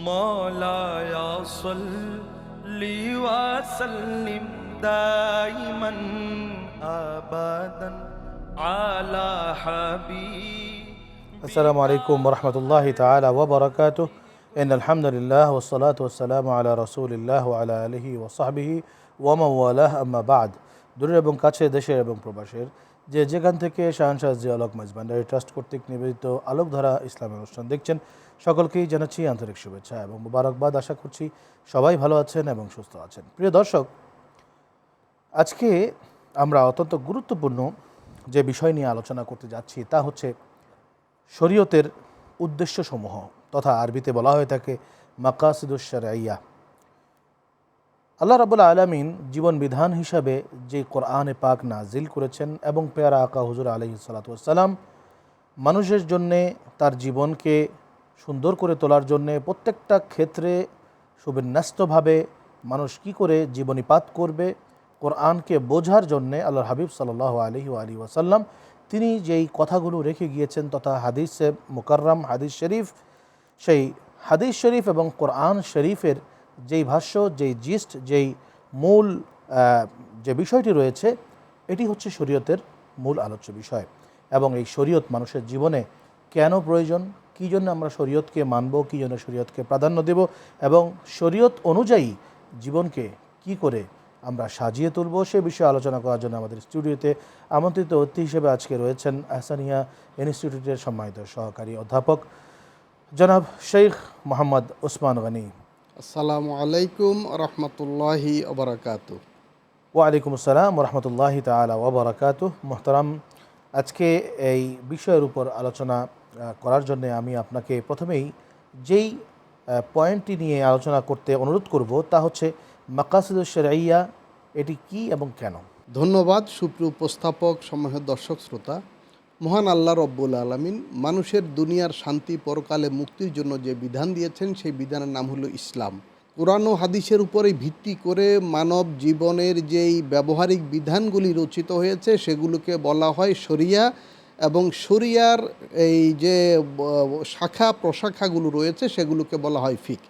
مولاي صل وسلم دائما ابدا على حبيب السلام عليكم ورحمة الله تعالى وبركاته إن الحمد لله والصلاة والسلام على رسول الله وعلى آله وصحبه ومن والاه أما بعد দূরের এবং কাছে দেশের এবং প্রবাসের যে যেখান থেকে শাহনশাহ জিয়া আলোক মাইজবান্ডারি ট্রাস্ট কর্তৃক নিবেদিত আলোকধারা ইসলামের অনুষ্ঠান দেখছেন সকলকেই জানাচ্ছি আন্তরিক শুভেচ্ছা এবং মুবারকবাদ। আশা করছি সবাই ভালো আছেন এবং সুস্থ আছেন। প্রিয় দর্শক, আজকে আমরা অত্যন্ত গুরুত্বপূর্ণ যে বিষয় নিয়ে আলোচনা করতে যাচ্ছি তা হচ্ছে শরীয়তের উদ্দেশ্যসমূহ তথা আরবিতে বলা হয়ে থাকে মাকাসিদুশারাইয়া আল্লাহ রাবুল আলমিন জীবন বিধান হিসাবে যে কোরআনে পাক নাজিল করেছেন এবং পেয়ারা আকা হুজুর আলহি সালাতাম মানুষের জন্যে তার জীবনকে সুন্দর করে তোলার জন্যে প্রত্যেকটা ক্ষেত্রে সুবিন্যস্তভাবে মানুষ কি করে জীবনীপাত করবে, কোরআনকে বোঝার জন্যে আল্লাহ হাবিব সাল্লাহ আলহি আলী ওয়াসাল্লাম, তিনি যেই কথাগুলো রেখে গিয়েছেন তথা হাদিসে মুকাররম, হাদিস শরীফ, সেই হাদিস শরীফ এবং কোরআন শরীফের যেই ভাষ্য, যেই জিস্ট, যেই মূল যে বিষয়টি রয়েছে, এটি হচ্ছে শরীয়তের মূল আলোচ্য বিষয়। এবং এই শরীয়ত মানুষের জীবনে কেন প্রয়োজন? কী জন্য আমরা শরীয়তকে মানব কী জন্য শরীয়তকে প্রাধান্য দেব এবং শরীয়ত অনুযায়ী জীবনকে কি করে আমরা সাজিয়ে তুলব সে বিষয়ে আলোচনা করার জন্য আমাদের স্টুডিওতে আমন্ত্রিত অতিথি হিসেবে আজকে রয়েছেন আহসানিয়া ইনস্টিটিউটের সম্মানিত সহকারী অধ্যাপক জনাব শেখ মোহাম্মদ ওসমান গনি। আসসালামু আলাইকুম রহমতুল্লাহি অবরাকাত ওয়ালাইকুম আসসালাম রহমতুল্লাহি তালা ওবরাকাত মোহতারাম আজকে এই বিষয়ের উপর আলোচনা করার জন্য আমি আপনাকে প্রথমেই যেই পয়েন্টটি নিয়ে আলোচনা করতে অনুরোধ করব তা হচ্ছে মাকাসিদুল শরাইয়া এটি কি এবং কেন? ধন্যবাদ সুপ্রিয় উপস্থাপক সময়ের দর্শক, শ্রোতা। মহান আল্লাহ রব্বুল আলমিন মানুষের দুনিয়ার শান্তি পরকালে মুক্তির জন্য যে বিধান দিয়েছেন, সেই বিধানের নাম হলো ইসলাম। কোরআন ও হাদিসের উপরে ভিত্তি করে মানব জীবনের যেই ব্যবহারিক বিধানগুলি রচিত হয়েছে, সেগুলোকে বলা হয় শরিয়া। এবং শরিয়ার এই যে শাখা প্রশাখাগুলো রয়েছে, সেগুলোকে বলা হয় ফিক।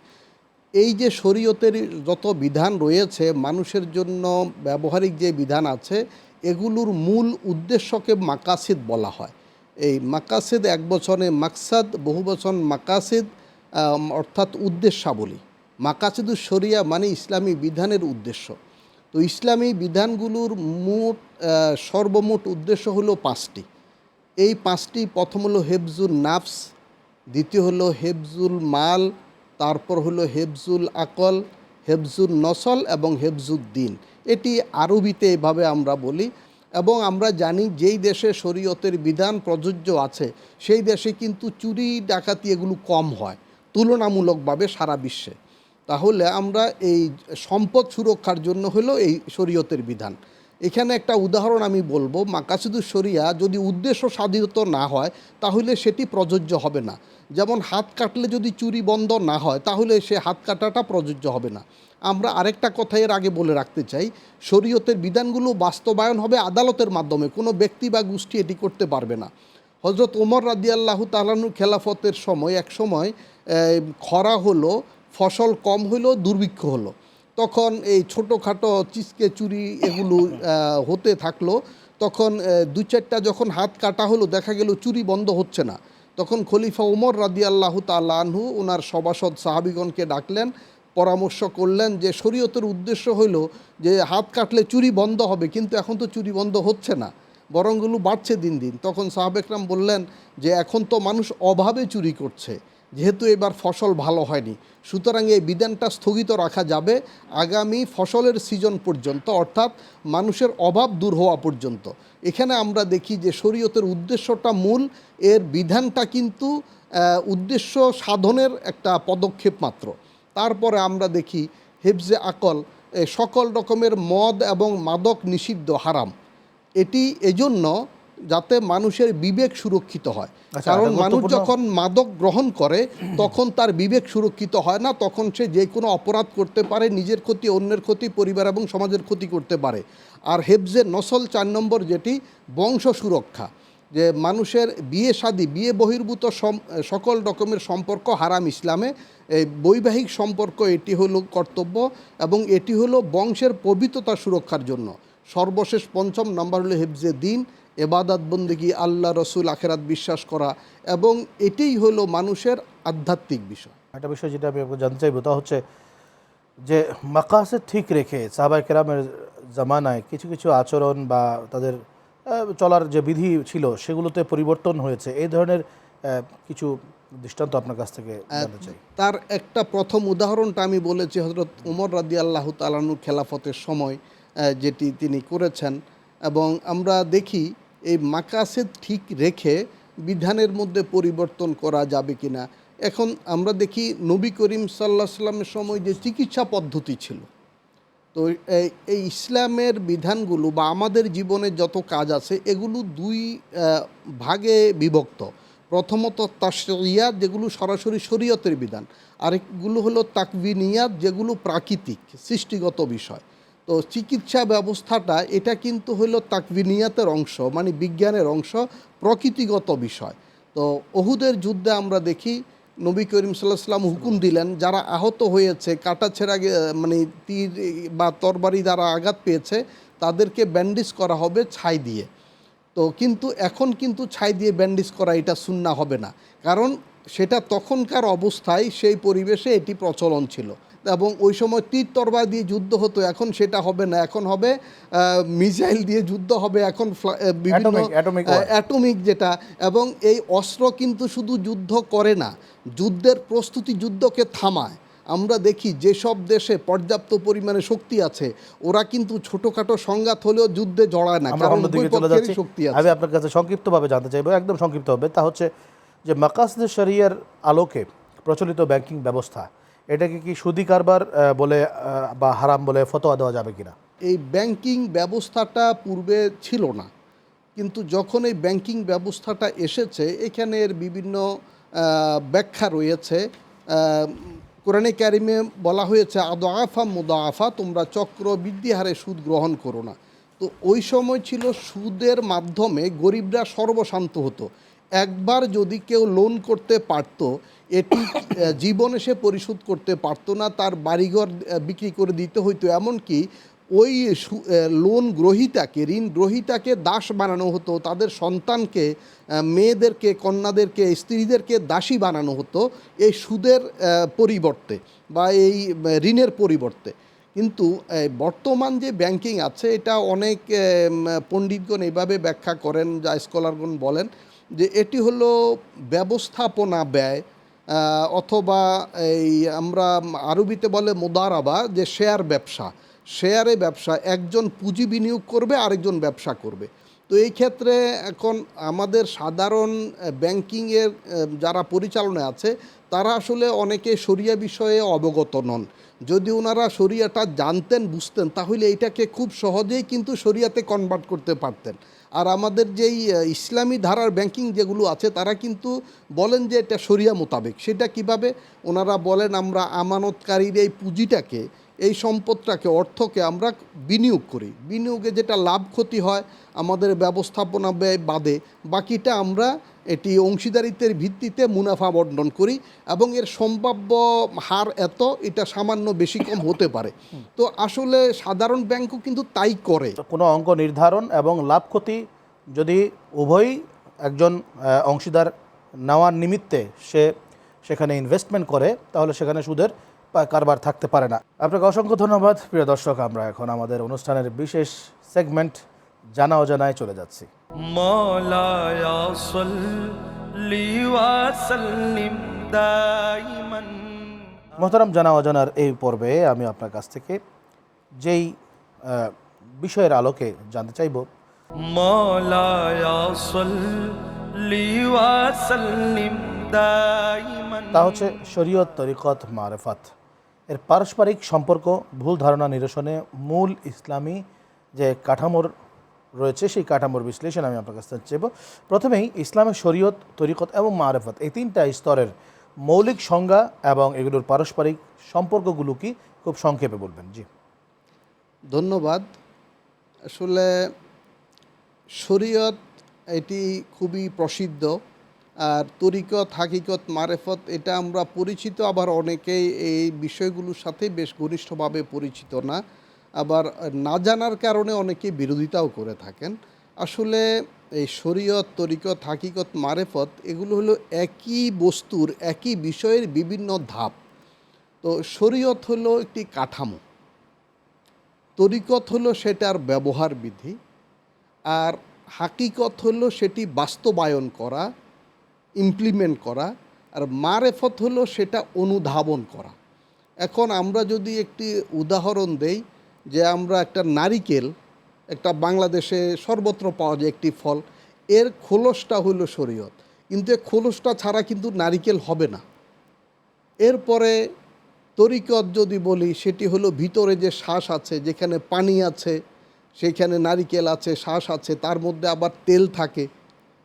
এই যে শরীয়তের যত বিধান রয়েছে, মানুষের জন্য ব্যবহারিক যে বিধান আছে, এগুলোর মূল উদ্দেশ্যকে মাকাসিদ বলা হয়। এই মাকাসিদ এক বছরে মাকসাদ, বহু বচন মাকাসিদ অর্থাৎ উদ্দেশ্যাবলী। মাকাসিদুর শরিয়া মানে ইসলামী বিধানের উদ্দেশ্য। তো ইসলামী বিধানগুলোর মোট সর্বমোট উদ্দেশ্য হলো পাঁচটি। এই পাঁচটি প্রথম হলো হেফজুল নাফস, দ্বিতীয় হলো হেফজুল মাল, তারপর হলো হেফজুল আকল, হেফজুল নসল এবং হেফজুদ্দিন এটি আরবিতে এভাবে আমরা বলি এবং আমরা জানি যেই দেশে শরীয়তের বিধান প্রযোজ্য আছে, সেই দেশে কিন্তু চুরি, ডাকাতি এগুলো কম হয়, তুলনামূলকভাবে সারা বিশ্বে। তাহলে আমরা এই সম্পদ সুরক্ষার জন্য হলো এই শরীয়তের বিধান। এখানে একটা উদাহরণ আমি বলব মাকাসিদুর শরিয়া যদি উদ্দেশ্য সাধিত না হয়, তাহলে সেটি প্রযোজ্য হবে না। যেমন হাত কাটলে যদি চুরি বন্ধ না হয়, তাহলে সে হাত কাটাটা প্রযোজ্য হবে না। আমরা আরেকটা কথা এর আগে বলে রাখতে চাই, শরীয়তের বিধানগুলো বাস্তবায়ন হবে আদালতের মাধ্যমে, কোনো ব্যক্তি বা গোষ্ঠী এটি করতে পারবে না। হজরত ওমর রাদি আল্লাহ তালানুর খেলাফতের সময়, এক সময় খরা হলো, ফসল কম হলো, দুর্ভিক্ষ হলো। তখন এই ছোটোখাটো চিসকে চুরি এগুলো হতে থাকল, তখন দু চারটা যখন হাত কাটা হলো, দেখা গেল চুরি বন্ধ হচ্ছে না। তখন খলিফা উমর রাদি আল্লাহ তাল্লাহু ওনার সভাসদ সাহাবিগণকে ডাকলেন, পরামর্শ করলেন যে শরীয়তের উদ্দেশ্য হইল যে হাত কাটলে চুরি বন্ধ হবে, কিন্তু এখন তো চুরি বন্ধ হচ্ছে না বরংগুলো বাড়ছে দিন দিন। তখন সাহাবেকরাম বললেন যে এখন তো মানুষ অভাবে চুরি করছে। যেহেতু এবার ফসল ভালো হয়নি। সুতরাং এই বিধানটা স্থগিত রাখা যাবে আগামী ফসলের সিজন পর্যন্ত, অর্থাৎ মানুষের অভাব দূর হওয়া পর্যন্ত। এখানে আমরা দেখি যে শরীয়তের উদ্দেশ্যটা মূল, এর বিধানটা কিন্তু উদ্দেশ্য সাধনের একটা পদক্ষেপ মাত্র। তারপরে আমরা দেখি হেফজে আকল সকল রকমের মদ এবং মাদক নিষিদ্ধ হারাম। এটি এজন্য যাতে মানুষের বিবেক সুরক্ষিত হয়। আচ্ছা, কারণ মানুষ যখন মাদক গ্রহণ করে তখন তার বিবেক সুরক্ষিত হয় না তখন সে যে কোনো অপরাধ করতে পারে নিজের ক্ষতি অন্যের ক্ষতি পরিবার এবং সমাজের ক্ষতি করতে পারে। আর হেফজে নসল চার নম্বর যেটি বংশ সুরক্ষা। যে মানুষের বিয়ে শাদী বিয়ে বহির্ভূত সকল রকমের সম্পর্ক হারাম ইসলামে। এই বৈবাহিক সম্পর্ক এটি হলো কর্তব্য এবং এটি হলো বংশের পবিত্রতা সুরক্ষার জন্য। সর্বশেষ পঞ্চম নম্বর হলো হেফজে দিন। এবাদাত বন্দিগি আল্লাহ রসুল আখেরাত বিশ্বাস করা এবং এটাই হলো মানুষের আধ্যাত্মিক বিষয়। একটা বিষয় যেটা আমি জানতে চাইব তা হচ্ছে যে মাকাসে ঠিক রেখে সাহাবাই কেরামের জামানায় কিছু কিছু আচরণ বা তাদের চলার যে বিধি ছিল সেগুলোতে পরিবর্তন হয়েছে এই ধরনের কিছু দৃষ্টান্ত আপনার কাছ থেকে তার একটা প্রথম উদাহরণটা আমি বলেছি হজরত উমর রাদি আল্লাহ তালানু খেলাফতের সময় যেটি তিনি করেছেন এবং আমরা দেখি এই মাকাসে ঠিক রেখে বিধানের মধ্যে পরিবর্তন করা যাবে কি না? এখন আমরা দেখি নবী করিম সাল্লাহ সাল্লামের সময় যে চিকিৎসা পদ্ধতি ছিল। তো এই ইসলামের বিধানগুলো বা আমাদের জীবনে যত কাজ আছে, এগুলো দুই ভাগে বিভক্ত। প্রথমত তাশরিয়াত, যেগুলো সরাসরি শরীয়তের বিধান। আরেকগুলো হলো তাকবিনিয়াত যেগুলো প্রাকৃতিক, সৃষ্টিগত বিষয়। তো চিকিৎসা ব্যবস্থাটা এটা কিন্তু হলো তাকবিনিয়াতের অংশ মানে বিজ্ঞানের অংশ, প্রকৃতিগত বিষয়। তো অহুদের যুদ্ধে আমরা দেখি নবী করিম সাল্লাহ সাল্লাম হুকুম দিলেন, যারা আহত হয়েছে, কাটা ছেঁড়া মানে তীর বা তরবারি দ্বারা আঘাত পেয়েছে, তাদেরকে ব্যান্ডেজ করা হবে ছাই দিয়ে। তো কিন্তু এখন কিন্তু ছাই দিয়ে ব্যান্ডেজ করা এটা সুন্না হবে না। কারণ সেটা তখনকার অবস্থায় সেই পরিবেশে এটি প্রচলন ছিল। এবং ওই সময় তীর তরবার দিয়ে যুদ্ধ হতো এখন সেটা হবে না। এখন হবে মিসাইল দিয়ে যুদ্ধ হবে এখন বিভিন্ন. অ্যাটমিক যেটা এবং এই অস্ত্র কিন্তু শুধু যুদ্ধ করে না যুদ্ধের প্রস্তুতি যুদ্ধকে থামায়। আমরা দেখি যেসব দেশে পর্যাপ্ত পরিমাণে শক্তি আছে ওরা কিন্তু ছোটোখাটো সংঘাত হলেও যুদ্ধে জড়ায় না কারণ শক্তি আছে। আমি আপনার কাছে সংক্ষিপ্তভাবে জানতে চাইব একদম সংক্ষিপ্ত হবে তা হচ্ছে যে মাকাসদ শরিয়ার আলোকে প্রচলিত ব্যাংকিং ব্যবস্থা এটাকে কি সুদি কারবার বলে বা হারাম বলে ফতোয়া দেওয়া যাবে কিনা? এই ব্যাংকিং ব্যবস্থাটা পূর্বে ছিল না, কিন্তু যখন এই ব্যাংকিং ব্যবস্থাটা এসেছে এখানে এর বিভিন্ন ব্যাখ্যা রয়েছে। কোরআনে ক্যারিমে বলা হয়েছে, আদআফা মুদাআফা তোমরা চক্র বৃদ্ধি হারে সুদ গ্রহণ করো না। তো ওই সময় ছিল সুদের মাধ্যমে গরিবরা সর্বশান্ত হতো। একবার যদি কেউ লোন করতে পারতো এটি জীবনে সে পরিশোধ করতে পারতো না, তার বাড়িঘর বিক্রি করে দিতে হইতো। এমনকি ওই লোন গ্রহীতাকে, ঋণ গ্রহীতাকে দাস বানানো হতো। তাদের সন্তানকে মেয়েদেরকে, কন্যাদেরকে, স্ত্রীদেরকে দাসী বানানো হতো এই সুদের পরিবর্তে বা এই ঋণের পরিবর্তে। কিন্তু বর্তমান যে ব্যাংকিং আছে, এটা অনেক পণ্ডিতগণ এইভাবে ব্যাখ্যা করেন, যা স্কলারগণ বলেন, যে এটি হলো ব্যবস্থাপনা ব্যয় অথবা এই আমরা আরবিতে বলে মোদারাবা, যে শেয়ার ব্যবসা। শেয়ারে ব্যবসা, একজন পুঁজি বিনিয়োগ করবে, আরেকজন ব্যবসা করবে। তো এই ক্ষেত্রে এখন আমাদের সাধারণ ব্যাংকিংয়ের যারা পরিচালনা আছে, তারা আসলে অনেকে সরিয়া বিষয়ে অবগত নন। যদি ওনারা শরিয়াটা জানতেন, বুঝতেন, তাহলে এইটাকে খুব সহজেই কিন্তু শরিয়াতে কনভার্ট করতে পারতেন। আর আমাদের যেই ইসলামী ধারার ব্যাংকিং যেগুলো আছে, তারা কিন্তু বলেন যে এটা সরিয়া মোতাবেক। সেটা কীভাবে? ওনারা বলেন আমরা আমানতকারীর এই পুঁজিটাকে, এই সম্পদটাকে, অর্থকে আমরা বিনিয়োগ করি। বিনিয়োগে যেটা লাভ ক্ষতি হয়, আমাদের ব্যবস্থাপনা ব্যয় বাদে, বাকিটা আমরা এটি অংশীদারিত্বের ভিত্তিতে মুনাফা বন্টন করি এবং এর সম্ভাব্য হার এত, এটা সামান্য বেশি কম হতে পারে। তো আসলে সাধারণ ব্যাংকও কিন্তু তাই করে। কোনো অঙ্ক নির্ধারণ এবং লাভ ক্ষতি যদি উভয়ই একজন অংশীদার নেওয়ার নিমিত্তে সে সেখানে ইনভেস্টমেন্ট করে, তাহলে সেখানে সুদের কারবার থাকতে পারে না। আপনাকে অসংখ্য ধন্যবাদ। প্রিয় দর্শক, আমরা এখন আমাদের অনুষ্ঠানের বিশেষ সেগমেন্ট জানা অজানায় চলে যাচ্ছি। মহতারাম জানা অজানার এই পর্বে আমি আপনার কাছ থেকে যেই বিষয়ের আলোকে জানতে চাইব। তা হচ্ছে শরীয়ত তরিকত মারেফাত। এর পারস্পরিক সম্পর্ক ভুল ধারণা নিরসনে মূল ইসলামী যে কাঠামোর রয়েছে, সেই কাঠামোর বিশ্লেষণ আমি আপনার কাছ থেকে চাইব প্রথমেই ইসলামের শরীয়ত, তরিকত এবং মারেফত, এই তিনটা স্তরের মৌলিক সংজ্ঞা এবং এগুলোর পারস্পরিক সম্পর্কগুলো কি খুব সংক্ষেপে বলবেন। জি। ধন্যবাদ। আসলে শরীয়ত এটি খুবই প্রসিদ্ধ আর তরিকত, হাকিকত, মারেফত, এটা আমরা পরিচিত, আবার অনেকেই এই বিষয়গুলোর সাথে বেশ ঘনিষ্ঠভাবে পরিচিত না। আবার না জানার কারণে অনেকে বিরোধিতাও করে থাকেন। আসলে এই শরীয়ত, তরিকত, হাকিকত, মারেফত এগুলো হলো একই বস্তুর, একই বিষয়ের বিভিন্ন ধাপ। তো শরীয়ত হলো একটি কাঠামো। তরিকত হলো সেটার ব্যবহার বিধি আর হাকিকত হলো সেটি বাস্তবায়ন করা ইমপ্লিমেন্ট করা আর মারেফত হলো সেটা অনুধাবন করা। এখন আমরা যদি একটি উদাহরণ দেই যে আমরা একটা নারিকেল, একটা বাংলাদেশে সর্বত্র পাওয়া যায় একটি ফল, এর খোলসটা হলো শরীয়ত। কিন্তু এ খোলসটা ছাড়া কিন্তু নারিকেল হবে না। এরপরে তরিকত যদি বলি, সেটি হলো ভিতরে যে শ্বাস আছে, যেখানে পানি আছে, সেখানে নারিকেল আছে শ্বাস আছে, তার মধ্যে আবার তেল থাকে,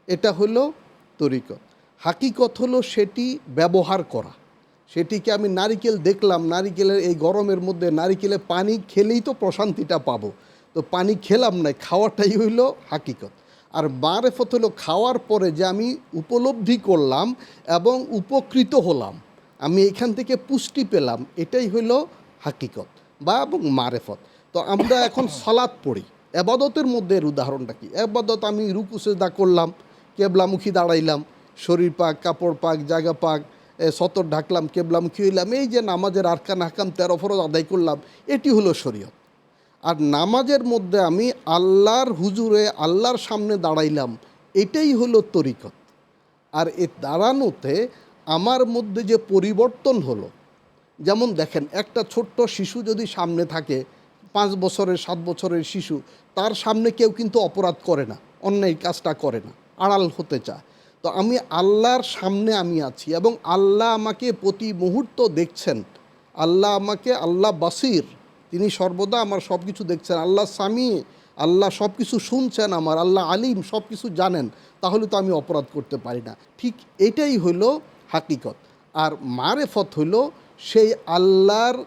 এটা হলো তরিকত। হাকিকত হলো সেটি ব্যবহার করা। সেটিকে আমি নারিকেল দেখলাম নারিকেলের এই গরমের মধ্যে নারিকেলে পানি খেলেই তো প্রশান্তিটা পাবো। তো পানি খেলাম না খাওয়াটাই হইল হাকিকত। আর মারেফত হলো খাওয়ার পরে যে আমি উপলব্ধি করলাম এবং উপকৃত হলাম আমি এখান থেকে পুষ্টি পেলাম এটাই হইল হাকিকত বা এবং মারেফত। তো আমরা এখন সলাৎ পড়ি। এবাদতের মধ্যে এর উদাহরণটা কি? এবাদত আমি রুকু সেজদা করলাম কেবলামুখী দাঁড়াইলাম শরীর পাক কাপড় পাক জায়গা পাক সতর ঢাকলাম কেবলামুখী হইলাম এই যে নামাজের আরকান হাকাম তেরো ফরজ আদায় করলাম, এটি হলো শরীয়ত। আর নামাজের মধ্যে আমি আল্লাহর হুজুরে আল্লাহর সামনে দাঁড়াইলাম, এটাই হলো তরিকত। আর এ দাঁড়ানোতে আমার মধ্যে যে পরিবর্তন হলো, যেমন দেখেন, একটা ছোট্ট শিশু যদি সামনে থাকে, পাঁচ বছরের, সাত বছরের শিশু, তার সামনে কেউ কিন্তু অপরাধ করে না অন্যায় কাজটা করে না, আড়াল হতে চায়। তো আমি আল্লাহর সামনে আমি আছি এবং আল্লাহ আমাকে প্রতি মুহূর্ত দেখছেন। আল্লাহ আমাকে, আল্লাহ বাসির, তিনি সর্বদা আমার সব কিছু দেখছেন। আল্লাহ স্বামী আল্লাহ সব কিছু শুনছেন আমার, আল্লাহ আলিম সব কিছু জানেন, তাহলে তো আমি অপরাধ করতে পারি না। ঠিক এটাই হলো হাকিকত। আর মারেফত হলো সেই আল্লাহর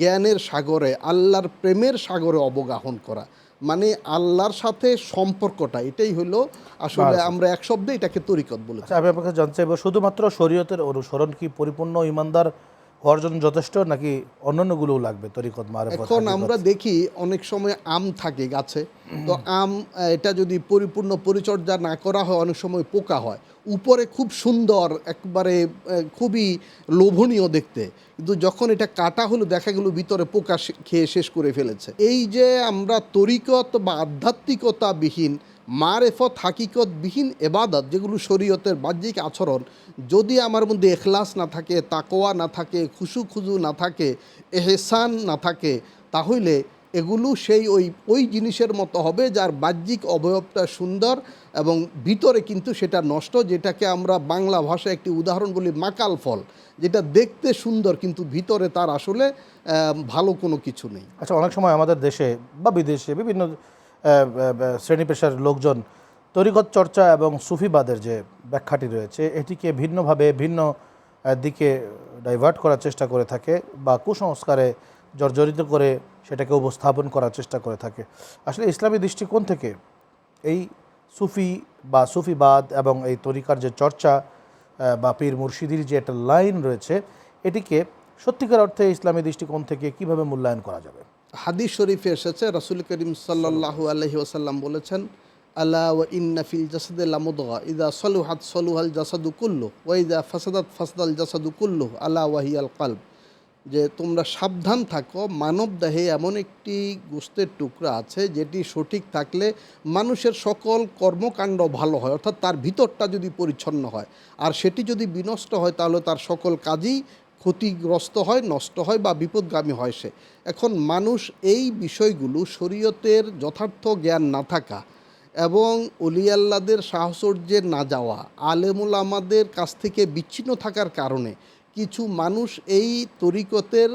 জ্ঞানের সাগরে আল্লাহর প্রেমের সাগরে অবগাহন করা। মানে আল্লাহর সাথে সম্পর্কটা এটাই হলো আসলে আমরা এক শব্দে এটাকে তরিকত বলে থাকি। আচ্ছা আমি আপনাকে জানতে চাইব শুধুমাত্র শরীয়তের অনুসরণ কি পরিপূর্ণ ইমানদার হওয়ার জন্য যথেষ্ট নাকি অন্যান্যগুলোও লাগবে তরিকত মারেফত এখন আমরা দেখি অনেক সময় আম থাকে গাছে। তো আম এটা যদি পরিপূর্ণ পরিচর্যা না করা হয় অনেক সময় পোকা হয়। উপরে খুব সুন্দর, একবারে খুবই লোভনীয় দেখতে। কিন্তু যখন এটা কাটা হলো, দেখা গেল ভিতরে পোকা খেয়ে শেষ করে ফেলেছে। এই যে আমরা তরিকত বা আধ্যাত্মিকতাবিহীন, মারেফত হাকিকত বিহীন এবাদত, যেগুলো শরীয়তের বাহ্যিক আচরণ, যদি আমার মধ্যে এখলাস না থাকে তাকোয়া না থাকে খুশু খুজু না থাকে, এহসান না থাকে, তাহলে এগুলো সেই ওই ওই জিনিসের মতো হবে যার বাহ্যিক অবয়বটা সুন্দর এবং ভিতরে কিন্তু সেটা নষ্ট, যেটাকে আমরা বাংলা ভাষায় একটি উদাহরণ বলি মাকাল ফল, যেটা দেখতে সুন্দর কিন্তু ভিতরে তার আসলে ভালো কোনো কিছু নেই। আচ্ছা অনেক সময় আমাদের দেশে বা বিদেশে বিভিন্ন শ্রেণি পেশার লোকজন তরিকত চর্চা এবং সুফিবাদের যে ব্যাখ্যাটি রয়েছে, এটিকে ভিন্নভাবে ভিন্ন দিকে ডাইভার্ট করার চেষ্টা করে থাকে বা কুসংস্কারে জর্জরিত করে সেটাকে উপস্থাপন করার চেষ্টা করে থাকে। আসলে ইসলামী দৃষ্টিকোণ থেকে এই সুফি বা সুফিবাদ এবং এই তরিকার যে চর্চা বা পীর মুর্শিদির যে একটা লাইন রয়েছে, এটিকে সত্যিকার অর্থে ইসলামী দৃষ্টিকোণ থেকে কীভাবে মূল্যায়ন করা যাবে? হাদিস শরীফে এসেছে, রাসুল করিম সাল্লাল্লাহু আলহি ওসাল্লাম বলেছেন আল্লাহ ও ইন্না ফিল জাসাদে লামুদগা, ইদা সলুহাত সলুহাল জাসাদু কুল্লু ওয়াইদা ফাসাদাত ফাসদাল জাসাদু কুল্লু আল্লাহ ওয়াহিয়াল কালব। যে তোমরা সাবধান থাকো, মানব দেহে এমন একটি গোস্তের টুকরা আছে যেটি সঠিক থাকলে মানুষের সকল কর্মকাণ্ড ভালো হয়, অর্থাৎ তার ভিতরটা যদি পরিচ্ছন্ন হয়। আর সেটি যদি বিনষ্ট হয়, তাহলে তার সকল কাজই ক্ষতিগ্রস্ত হয়, নষ্ট হয় বা বিপদগামী হয় সে। এখন মানুষ এই বিষয়গুলো শরীয়তের যথার্থ জ্ঞান না থাকা এবং অলিয়াল্লাদের সাহচর্যে না যাওয়া, আলেমুল আমাদের কাছ থেকে বিচ্ছিন্ন থাকার কারণে কিছু মানুষ এই তরিকতের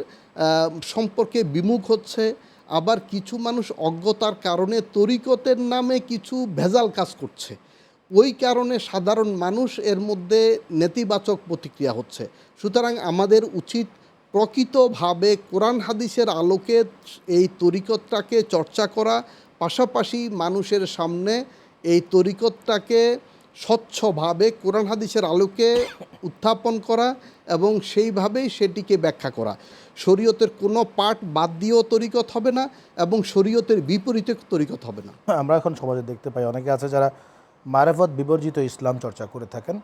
সম্পর্কে বিমুখ হচ্ছে, আবার কিছু মানুষ অজ্ঞতার কারণে তরিকতের নামে কিছু ভেজাল কাজ করছে। ওই কারণে সাধারণ মানুষ এর মধ্যে নেতিবাচক প্রতিক্রিয়া হচ্ছে। সুতরাং আমাদের উচিত প্রকৃতভাবে কোরআন হাদিসের আলোকে এই তরিকতটাকে চর্চা করা, পাশাপাশি মানুষের সামনে এই তরিকতটাকে স্বচ্ছভাবে কোরআন হাদিসের আলোকে উত্থাপন করা এবং সেইভাবেই সেটিকে ব্যাখ্যা করা। শরীয়তের কোনো পার্ট বাদ দিয়েও তরিকত হবে না এবং শরীয়তের বিপরীতে তরিকত হবে না। হ্যাঁ, আমরা এখন সমাজে দেখতে পাই অনেকে আছে যারা মারেফত বিবর্জিত ইসলাম চর্চা করে থাকেন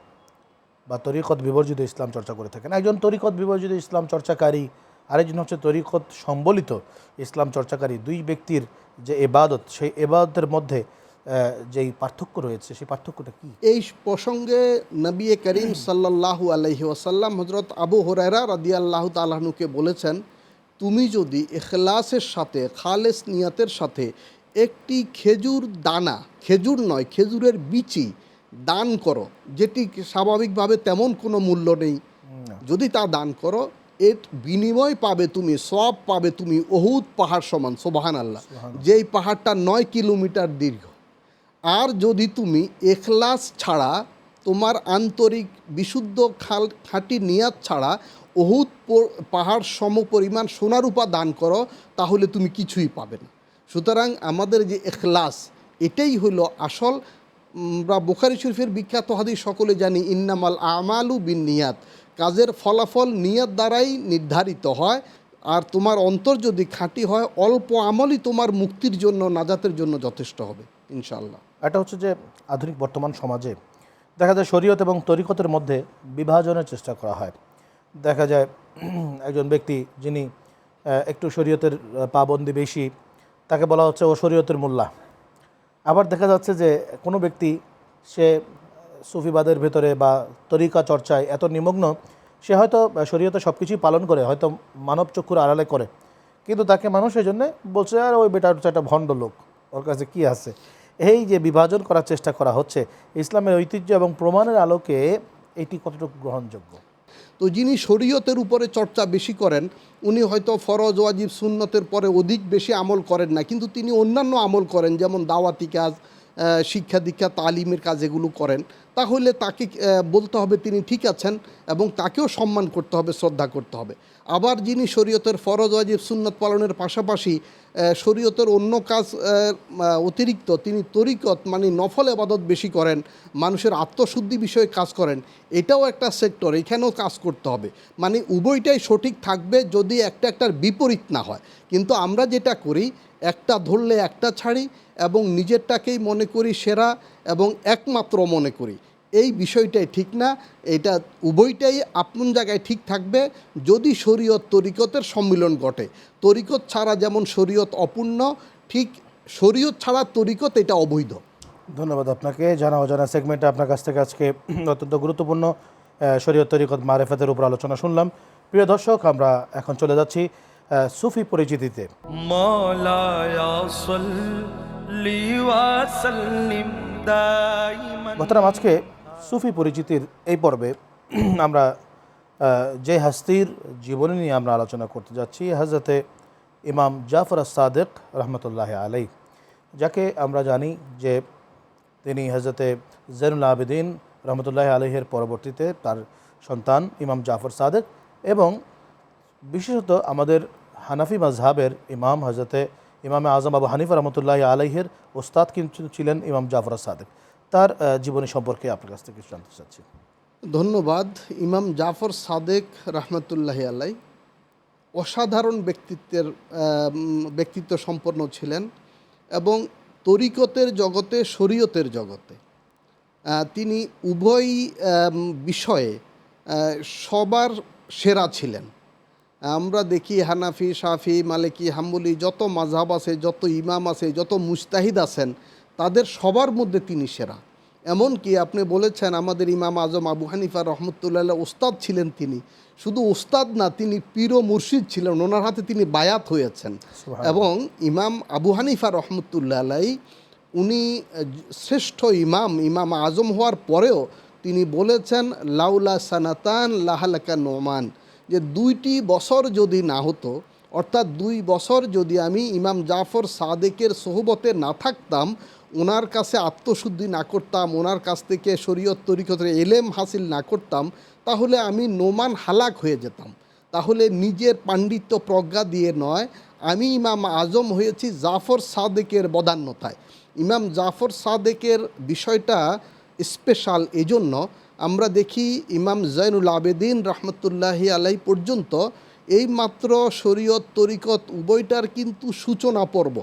বা তরিকত বিবর্জিত ইসলাম চর্চা করে থাকেন। একজন তরিকত বিবর্জিত ইসলাম চর্চাকারী আরেকজন হচ্ছে তরিকত সম্বলিত ইসলাম চর্চাকারী। দুই ব্যক্তির যে এবাদত সেই এবাদতের মধ্যে যেই পার্থক্য রয়েছে সেই পার্থক্যটা কি? এই প্রসঙ্গে নবী করিম সাল্লাল্লাহু আলহি ওয়াসাল্লাম হজরত আবু হরাইরা রাদিয়াল্লাহু তালাহনুকে বলেছেন তুমি যদি এখলাসের সাথে খালেস নিয়াতের সাথে একটি খেজুর দানা খেজুর নয় খেজুরের বিচি দান করো যেটি স্বাভাবিকভাবে তেমন কোনো মূল্য নেই যদি তা দান করো এর বিনিময় পাবে তুমি সব পাবে তুমি অহুদ পাহাড় সমান সোবাহান আল্লাহ যেই পাহাড়টা নয় কিলোমিটার দীর্ঘ আর যদি তুমি এখলাস ছাড়া, তোমার আন্তরিক বিশুদ্ধ খাল খাঁটি নিয়াত ছাড়া অহুদ প- পাহাড় সম পরিমাণ সোনারূপা দান করো, তাহলে তুমি কিছুই পাবে না। সুতরাং আমাদের যে এখলাস, এটাই হলো আসল। আমরা বুখারি শরীফের বিখ্যাত হাদিস সকলে জানি, ইন্নামাল আমালু বিন নিয়াত। কাজের ফলাফল নিয়াত দ্বারাই নির্ধারিত হয়, আর তোমার অন্তর যদি খাঁটি হয়, অল্প আমলই তোমার মুক্তির জন্য, নাজাতের জন্য যথেষ্ট হবে, ইনশাআল্লাহ। এটা হচ্ছে যে আধুনিক বর্তমান সমাজে দেখা যায় শরীয়ত এবং তরিকতের মধ্যে বিভাজনের চেষ্টা করা হয়। দেখা যায় একজন ব্যক্তি যিনি একটু শরীয়তের পাবন্দি বেশি, তাকে বলা হচ্ছে ও শরীয়তের মোল্লা। আবার দেখা যাচ্ছে যে কোনো ব্যক্তি সে সুফিবাদের ভেতরে বা তরিকা চর্চায় এত নিমগ্ন, সে হয়তো শরীয়তে সব কিছুই পালন করে, হয়তো মানব চক্ষুর আড়ালে করে। কিন্তু তাকে মানুষ এই জন্যে বলছে, আর ওই বেটা হচ্ছে একটা ভণ্ড লোক, ওর কাছে কী আছে? এই যে বিভাজন করার চেষ্টা করা হচ্ছে, ইসলামের ঐতিহ্য এবং প্রমাণের আলোকে এটি কতটুকু গ্রহণযোগ্য? তো যিনি শরীয়তের উপরে চর্চা বেশি করেন, উনি হয়তো ফরজ, ওয়াজিব, সুন্নতের পরে অধিক বেশি আমল করেন না, কিন্তু তিনি অন্যান্য আমল করেন, যেমন দাওয়াতি কাজ শিক্ষা দীক্ষা, তালিমের কাজ এগুলো করেন, তাহলে তাকে বলতে হবে তিনি ঠিক আছেন এবং তাকেও সম্মান করতে হবে, শ্রদ্ধা করতে হবে। আবার যিনি শরীয়তের ফরজ, ওয়াজিব, সুন্নত পালনের পাশাপাশি শরীয়তের অন্য কাজ অতিরিক্ত, তিনি তরিকত মানে নফল আবাদত বেশি করেন, মানুষের আত্মশুদ্ধি বিষয়ে কাজ করেন, এটাও একটা সেক্টর, এখানেও কাজ করতে হবে। মানে উভয়টাই সঠিক থাকবে যদি একটা একটার বিপরীত না হয়। কিন্তু আমরা যেটা করি একটা ধরলে একটা ছাড়ি এবং নিজেরটাকেই মনে করি সেরা এবং একমাত্র মনে করি। এই বিষয়টাই ঠিক না, এটা উভয়টাই আপন জায়গায় ঠিক থাকবে যদি শরীয়ত তরিকতের সম্মিলন ঘটে। তরিকত ছাড়া যেমন শরীয়ত অপূর্ণ, ঠিক শরীয়ত ছাড়া তরিকত এটা অবৈধ। ধন্যবাদ আপনাকে। জানা অজানা সেগমেন্টে আপনার কাছ থেকে আজকে অত্যন্ত গুরুত্বপূর্ণ শরীয়ত তরিকত মারেফাতের উপর আলোচনা শুনলাম। প্রিয় দর্শক, আমরা এখন চলে যাচ্ছি সুফি পরিচিতিতে। ঘটনা আজকে সুফি পরিচিতির এই পর্বে আমরা যে হাস্তির জীবনী নিয়ে আমরা আলোচনা করতে যাচ্ছি হাজরতে ইমাম জাফর সাদেক রহমতুল্লাহ আলাই যাকে আমরা জানি যে তিনি হজরতে জৈনুল আবেদিন রহমতুল্লাহ আলহের পরবর্তীতে তার সন্তান ইমাম জাফর সাদেক এবং বিশেষত আমাদের হানাফি মাজহাবের ইমাম হজরতে ইমাম আজম আবু হানিফা রহমতুল্লাহ আলাইহের ওস্তাদ কিন্তু ছিলেন ইমাম জাফর সাদেক তার জীবনী সম্পর্কে আপনার কাছ থেকে কিছু জানতে চাচ্ছি। ধন্যবাদ। ইমাম জাফর সাদেক রহমতুল্লাহ আলাই অসাধারণ ব্যক্তিত্বের ব্যক্তিত্ব সম্পন্ন ছিলেন এবং তরিকতের জগতে, শরীয়তের জগতে তিনি উভয় বিষয়ে সবার সেরা ছিলেন। আমরা দেখি হানাফি শাফি মালিকি হাম্বলি যত মাঝহাব আছে যত ইমাম আছে যত মুস্তাহিদ আছেন তাদের সবার মধ্যে তিনি সেরা। এমনকি আপনি বলেছেন আমাদের ইমাম আজম আবু হানিফা রহমতুল্লাহ ওস্তাদ ছিলেন তিনি। শুধু ওস্তাদ না তিনি পীর মুর্শিদ ছিলেন ওনার হাতে তিনি বায়াত হয়েছেন। এবং ইমাম আবু হানিফা রহমতুল্লাহ উনি শ্রেষ্ঠ ইমাম ইমাম আজম হওয়ার পরেও তিনি বলেছেন লাউলা সানাতান লাহালাকা নোমান। যে দুইটি বছর যদি না হতো, অর্থাৎ দুই বছর যদি আমি ইমাম জাফর সাদেকের সোহবতে না থাকতাম, ওনার কাছে আত্মশুদ্ধি না করতাম, ওনার কাছ থেকে শরীয়ত তরিকতের এলেম হাসিল না করতাম, তাহলে আমি নোমান হালাক হয়ে যেতাম। তাহলে নিজের পাণ্ডিত্য প্রজ্ঞা দিয়ে নয়, আমি ইমাম আজম হয়েছি জাফর সাদেকের বদান্যতায়। ইমাম জাফর সাদেকের বিষয়টা স্পেশাল এজন্য আমরা দেখি ইমাম জৈনুল আবেদিন রহমতুল্লাহি আলাই পর্যন্ত এই মাত্র শরীয়ত, তরিকত উভয়টার কিন্তু সূচনা পর্ব।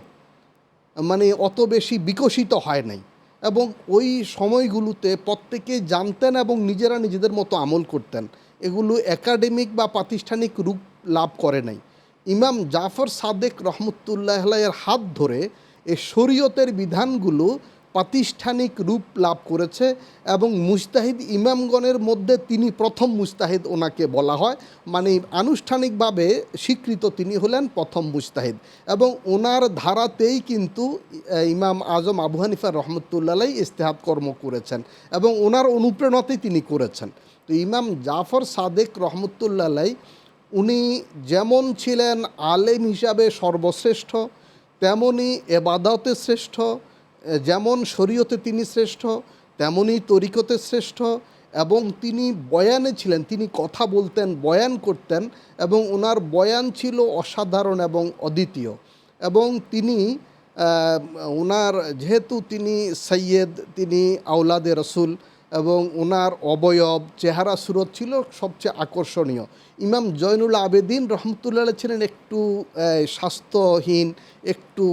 মানে অত বেশি বিকশিত হয় নাই। এবং ওই সময়গুলোতে প্রত্যেকে জানতেন এবং নিজেরা নিজেদের মতো আমল করতেন। এগুলো একাডেমিক বা প্রাতিষ্ঠানিক রূপ লাভ করে নাই। ইমাম জাফর সাদেক রহমতুল্লাহ এর হাত ধরে এই শরীয়তের বিধানগুলো প্রাতিষ্ঠানিক রূপ লাভ করেছে এবং মুস্তাহিদ ইমামগণের মধ্যে তিনি প্রথম মুস্তাহিদ ওনাকে বলা হয়। মানে আনুষ্ঠানিকভাবে স্বীকৃত তিনি হলেন প্রথম মুস্তাহিদ এবং ওনার ধারাতেই কিন্তু ইমাম আজম আবু হানিফা রহমতুল্লাহ ইস্তেহাদ কর্ম করেছেন এবং ওনার অনুপ্রেরণাতেই তিনি করেছেন। তো ইমাম জাফর সাদেক রহমতুল্লাহ উনি যেমন ছিলেন আলেম হিসাবে সর্বশ্রেষ্ঠ, তেমনি এবাদতে শ্রেষ্ঠ যেমন শরীয়তে তিনি শ্রেষ্ঠ তেমনই তরিকতে শ্রেষ্ঠ এবং তিনি বয়ানে ছিলেন, তিনি কথা বলতেন, বয়ান করতেন এবং ওনার বয়ান ছিল অসাধারণ এবং অদ্বিতীয়। এবং তিনি ওনার, যেহেতু তিনি সৈয়দ, তিনি আউলাদে রসুল এবং ওনার অবয়ব, চেহারা, সুরত ছিল সবচেয়ে আকর্ষণীয়। ইমাম জয়নুল আবেদিন রহমতুল্লাহ ছিলেন একটু স্বাস্থ্যহীন, একটু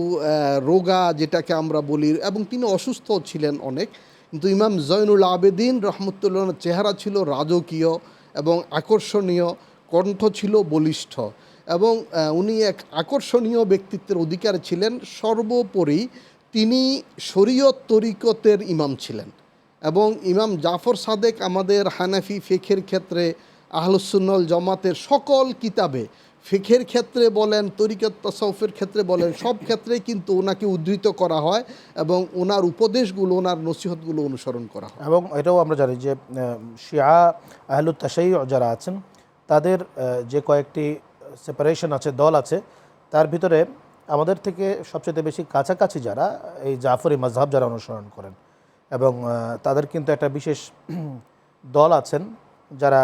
রোগা যেটাকে আমরা বলি, এবং তিনি অসুস্থ ছিলেন অনেক। কিন্তু ইমাম জয়নুল আবেদিন রহমতুল্লাহ চেহারা ছিল রাজকীয় এবং আকর্ষণীয়, কণ্ঠ ছিল বলিষ্ঠ এবং উনি এক আকর্ষণীয় ব্যক্তিত্বের অধিকার ছিলেন। সর্বোপরি তিনি শরীয়ত তরিকতের ইমাম ছিলেন। এবং ইমাম জাফর সাদেক আমাদের হানাফি ফেখের ক্ষেত্রে আহলুসুন্নল জমাতের সকল কিতাবে ফেখের ক্ষেত্রে বলেন, তরিকত তসৌফের ক্ষেত্রে বলেন, সব ক্ষেত্রেই কিন্তু ওনাকে উদ্ধৃত করা হয় এবং ওনার উপদেশগুলো, ওনার নসিহতগুলো অনুসরণ করা হয়। এবং এটাও আমরা জানি যে শিয়া আহলুত তাসাই যারা আছেন, তাদের যে কয়েকটি সেপারেশন আছে, দল আছে, তার ভিতরে আমাদের থেকে সবচেয়ে বেশি কাছাকাছি যারা এই জাফরি মজহাব যারা অনুসরণ করেন এবং তাদের কিন্তু একটা বিশেষ দল আছেন যারা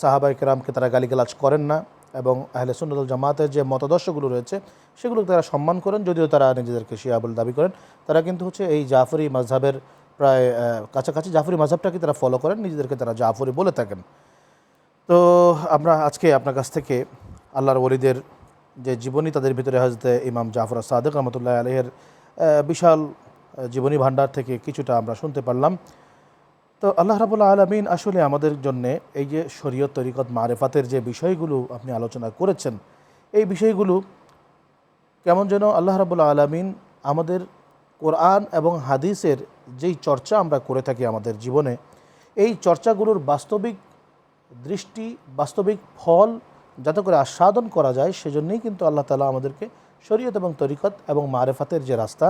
সাহাবাই কেরামকে তারা গালিগালাজ করেন না এবং আহলে সুন্নতুল জামাতের যে মতাদর্শগুলো রয়েছে সেগুলোকে তারা সম্মান করেন, যদিও তারা নিজেদেরকে শিয়া বলে দাবি করেন। তারা কিন্তু হচ্ছে এই জাফরি মাঝহাবের প্রায় কাছাকাছি জাফরি মাঝহাবটাকে তারা ফলো করেন, নিজেদেরকে তারা জাফরি বলে থাকেন। তো আমরা আজকে আপনার কাছ থেকে আল্লাহর ওলিদের যে জীবনী, তাদের ভিতরে হজরতে ইমাম জাফর সাদেক রহমতুল্লাহ আলহের বিশাল জীবনী ভাণ্ডার থেকে কিছুটা আমরা শুনতে পারলাম। তো আল্লাহ রাবুল্লাহ আলমিন আসলে আমাদের জন্যে এই যে শরীয়ত তরিকত মারেফাতের যে বিষয়গুলো আপনি আলোচনা করেছেন, এই বিষয়গুলো কেমন যেন আল্লাহ রাবুল্লাহ আলমিন আমাদের কোরআন এবং হাদিসের যেই চর্চা আমরা করে থাকি আমাদের জীবনে, এই চর্চাগুলোর বাস্তবিক দৃষ্টি, বাস্তবিক ফল যাতে করে আস্বাদন করা যায়, সেজন্যই কিন্তু আল্লাহ তালা আমাদেরকে শরীয়ত এবং তরিকত এবং মারেফাতের যে রাস্তা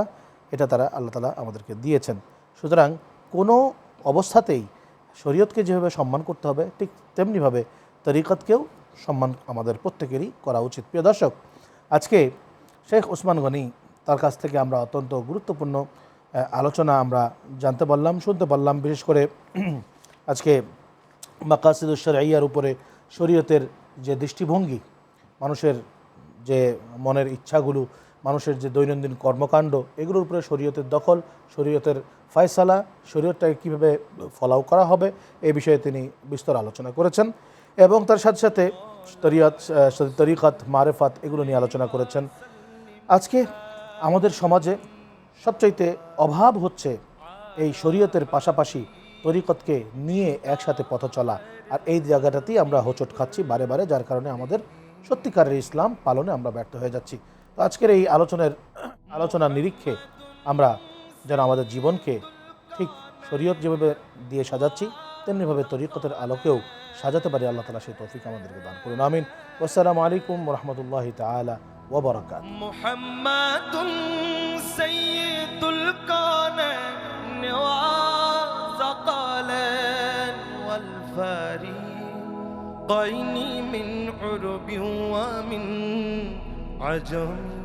এটা তারা আল্লাহ তালা আমাদেরকে দিয়েছেন। সুতরাং কোনো অবস্থাতেই শরীয়তকে যেভাবে সম্মান করতে হবে, ঠিক তেমনিভাবে তরিকতকেও সম্মান আমাদের প্রত্যেকেরই করা উচিত। প্রিয় দর্শক, আজকে শেখ ওসমান গনি তার কাছ থেকে আমরা অত্যন্ত গুরুত্বপূর্ণ আলোচনা আমরা জানতে পারলাম, শুনতে পারলাম। বিশেষ করে আজকে মাকাসিদুশ্বর আইয়ার উপরে শরীয়তের যে দৃষ্টিভঙ্গি, মানুষের যে মনের ইচ্ছাগুলো মানুষের যে দৈনন্দিন কর্মকাণ্ড, এগুলোর উপরে শরীয়তের দখল, শরীয়তের ফয়সালা, শরীয়তটাকে কীভাবে ফলাও করা হবে, এই বিষয়ে তিনি বিস্তর আলোচনা করেছেন এবং তার সাথে সাথে তরিয়ত তরিকত, মারেফাত এগুলো নিয়ে আলোচনা করেছেন। আজকে আমাদের সমাজে সবচাইতে অভাব হচ্ছে এই শরীয়তের পাশাপাশি তরিকতকে নিয়ে একসাথে পথ চলা। আর এই জায়গাটাতেই আমরা হোঁচট খাচ্ছি বারে বারে, যার কারণে আমাদের সত্যিকারের ইসলাম পালনে আমরা ব্যর্থ হয়ে যাচ্ছি। তো আজকের এই আলোচনার আলোচনার নিরীক্ষে আমরা যেন আমাদের জীবনকে ঠিক শরীয়ত যেভাবে দিয়ে সাজাচ্ছি তেমনিভাবে তরিকতের আলোকেও সাজাতে পারি আল্লাহ তালা সেই তৌফিক আমাদেরকে দান করুন আমিন আসসালামু আলাইকুম রহমতুল্লাহ তালা ওবরাকাত محمد سيد الكونين وثقلين والفريقين من عرب ومن عجب